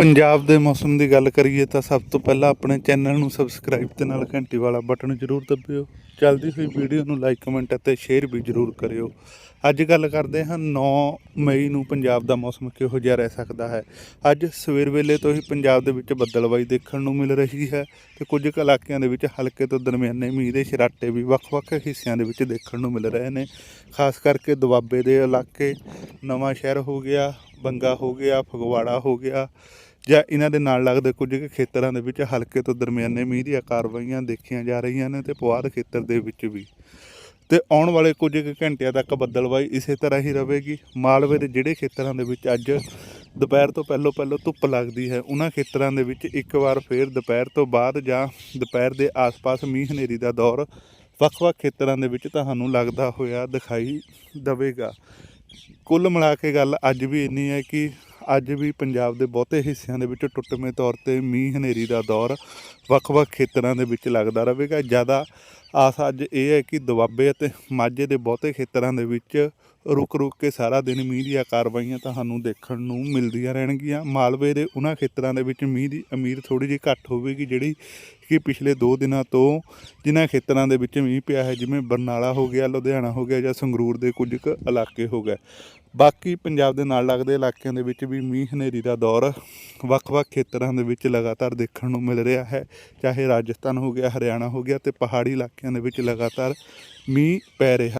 ਪੰਜਾਬ ਦੇ ਮੌਸਮ ਦੀ ਗੱਲ ਕਰੀਏ ਤਾਂ ਸਭ ਤੋਂ ਪਹਿਲਾਂ ਆਪਣੇ ਚੈਨਲ ਨੂੰ ਸਬਸਕ੍ਰਾਈਬ ਤੇ ਨਾਲ ਘੰਟੀ ਵਾਲਾ ਬਟਨ ਜ਼ਰੂਰ ਦਬਿਓ। ਚੱਲਦੀ ਹੋਈ ਵੀਡੀਓ ਨੂੰ ਲਾਈਕ ਕਮੈਂਟ ਅਤੇ ਸ਼ੇਅਰ ਵੀ ਜ਼ਰੂਰ ਕਰਿਓ। ਅੱਜ ਗੱਲ ਕਰਦੇ ਹਾਂ 9 ਮਈ ਨੂੰ ਪੰਜਾਬ ਦਾ ਮੌਸਮ ਕਿਹੋ ਜਿਹਾ ਰਹਿ ਸਕਦਾ ਹੈ। ਅੱਜ ਸਵੇਰ ਵੇਲੇ ਤੋਂ ਹੀ ਪੰਜਾਬ ਦੇ ਵਿੱਚ ਬੱਦਲਬਾਈ ਦੇਖਣ ਨੂੰ ਮਿਲ ਰਹੀ ਹੈ ਤੇ ਕੁਝ ਕੁ ਇਲਾਕਿਆਂ ਦੇ ਵਿੱਚ ਹਲਕੇ ਤੋਂ ਦਰਮਿਆਨੇ ਮੀਂਹ ਦੇ ਛਰਾਟੇ ਵੀ ਵੱਖ-ਵੱਖ ਹਿੱਸਿਆਂ ਦੇ ਵਿੱਚ ਦੇਖਣ ਨੂੰ ਮਿਲ ਰਹੇ ਨੇ। ਖਾਸ ਕਰਕੇ ਦੁਆਬੇ ਦੇ ਇਲਾਕੇ ਨਵਾਂ ਸ਼ਹਿਰ ਹੋ ਗਿਆ, ਬੰਗਾ ਹੋ ਗਿਆ, ਫਗਵਾੜਾ ਹੋ ਗਿਆ ਜਾਂ ਇਹਨਾਂ ਦੇ ਨਾਲ ਲੱਗਦੇ ਕੁਝ ਕੁ ਖੇਤਰਾਂ ਦੇ ਵਿੱਚ ਹਲਕੇ ਤੋਂ ਦਰਮਿਆਨੇ ਮੀਂਹ ਦੀਆਂ ਕਾਰਵਾਈਆਂ ਦੇਖੀਆਂ ਜਾ ਰਹੀਆਂ ਨੇ ਤੇ ਪੁਆਧ ਖੇਤਰ ਦੇ ਵਿੱਚ ਵੀ। ਤੇ ਆਉਣ ਵਾਲੇ ਕੁਝ ਕੁ ਘੰਟਿਆਂ ਤੱਕ ਬੱਦਲਬਾਈ ਇਸੇ ਤਰ੍ਹਾਂ ਹੀ ਰਹੇਗੀ। ਮਾਲਵੇ ਦੇ ਜਿਹੜੇ ਖੇਤਰਾਂ ਦੇ ਵਿੱਚ ਅੱਜ ਦੁਪਹਿਰ ਤੋਂ ਪਹਿਲਾਂ ਪਹਿਲਾਂ ਧੁੱਪ ਲੱਗਦੀ ਹੈ ਉਹਨਾਂ ਖੇਤਰਾਂ ਦੇ ਵਿੱਚ ਇੱਕ ਵਾਰ ਫੇਰ ਦੁਪਹਿਰ ਤੋਂ ਬਾਅਦ ਜਾਂ ਦੁਪਹਿਰ ਦੇ ਆਸ-ਪਾਸ ਮੀਂਹ ਹਨੇਰੀ ਦਾ ਦੌਰ ਵੱਖ-ਵੱਖ ਖੇਤਰਾਂ ਦੇ ਵਿੱਚ ਤੁਹਾਨੂੰ ਲੱਗਦਾ ਹੋਇਆ ਦਿਖਾਈ ਦੇਵੇਗਾ। ਕੁੱਲ ਮਿਲਾ ਕੇ ਗੱਲ ਅੱਜ ਵੀ ਇੰਨੀ ਹੈ ਕਿ ਅੱਜ ਵੀ ਪੰਜਾਬ ਦੇ ਬਹੁਤੇ ਹਿੱਸਿਆਂ ਦੇ ਵਿੱਚ ਟੁੱਟਵੇਂ ਤੌਰ ਤੇ ਮੀਂਹ ਹਨੇਰੀ ਦਾ ਦੌਰ ਵੱਖ-ਵੱਖ ਖੇਤਰਾਂ ਦੇ ਵਿੱਚ ਲੱਗਦਾ ਰਹੇਗਾ। ਜ਼ਿਆਦਾ ਆਸ ਅੱਜ ਇਹ ਹੈ ਕਿ ਦੁਆਬੇ ਅਤੇ ਮਾਝੇ ਦੇ ਬਹੁਤੇ ਖੇਤਰਾਂ ਦੇ ਵਿੱਚ ਰੁਕ-ਰੁਕ ਕੇ ਸਾਰਾ ਦਿਨ ਮੀਂਹ ਦੀਆਂ ਕਾਰਵਾਈਆਂ ਤੁਹਾਨੂੰ ਦੇਖਣ ਨੂੰ ਮਿਲਦੀਆਂ ਰਹਿਣਗੀਆਂ। ਮਾਲਵੇ ਦੇ ਉਹਨਾਂ ਖੇਤਰਾਂ ਦੇ ਵਿੱਚ ਮੀਂਹ ਦੀ ਅਮੀਰ ਥੋੜੀ ਜਿਹੀ ਘੱਟ ਹੋਵੇਗੀ, ਜਿਹੜੀ ਕਿ ਪਿਛਲੇ 2 ਦਿਨਾਂ ਤੋਂ ਜਿਨ੍ਹਾਂ ਖੇਤਰਾਂ ਦੇ ਵਿੱਚ ਮੀਂਹ ਪਿਆ ਹੈ, ਜਿਵੇਂ ਬਰਨਾਲਾ ਹੋ ਗਿਆ, ਲੁਧਿਆਣਾ ਹੋ ਗਿਆ ਜਾਂ ਸੰਗਰੂਰ ਦੇ ਕੁਝ ਕੁ ਇਲਾਕੇ ਹੋ ਗਏ। ਬਾਕੀ ਪੰਜਾਬ ਦੇ ਨਾਲ ਲੱਗਦੇ ਇਲਾਕਿਆਂ ਦੇ ਵਿੱਚ ਵੀ ਮੀਂਹ ਹਨੇਰੀ ਦਾ ਦੌਰ ਵੱਖ-ਵੱਖ ਖੇਤਰਾਂ ਦੇ ਵਿੱਚ ਲਗਾਤਾਰ ਦੇਖਣ ਨੂੰ ਮਿਲ ਰਿਹਾ ਹੈ। ਚਾਹੇ ਰਾਜਸਥਾਨ ਹੋ ਗਿਆ, ਹਰਿਆਣਾ ਹੋ ਗਿਆ ਤੇ ਪਹਾੜੀ ਇਲਾਕੇ ਇਲਾਕਿਆਂ ਦੇ ਵਿੱਚ ਲਗਾਤਾਰ ਮੀਂਹ ਪੈ ਰਿਹਾ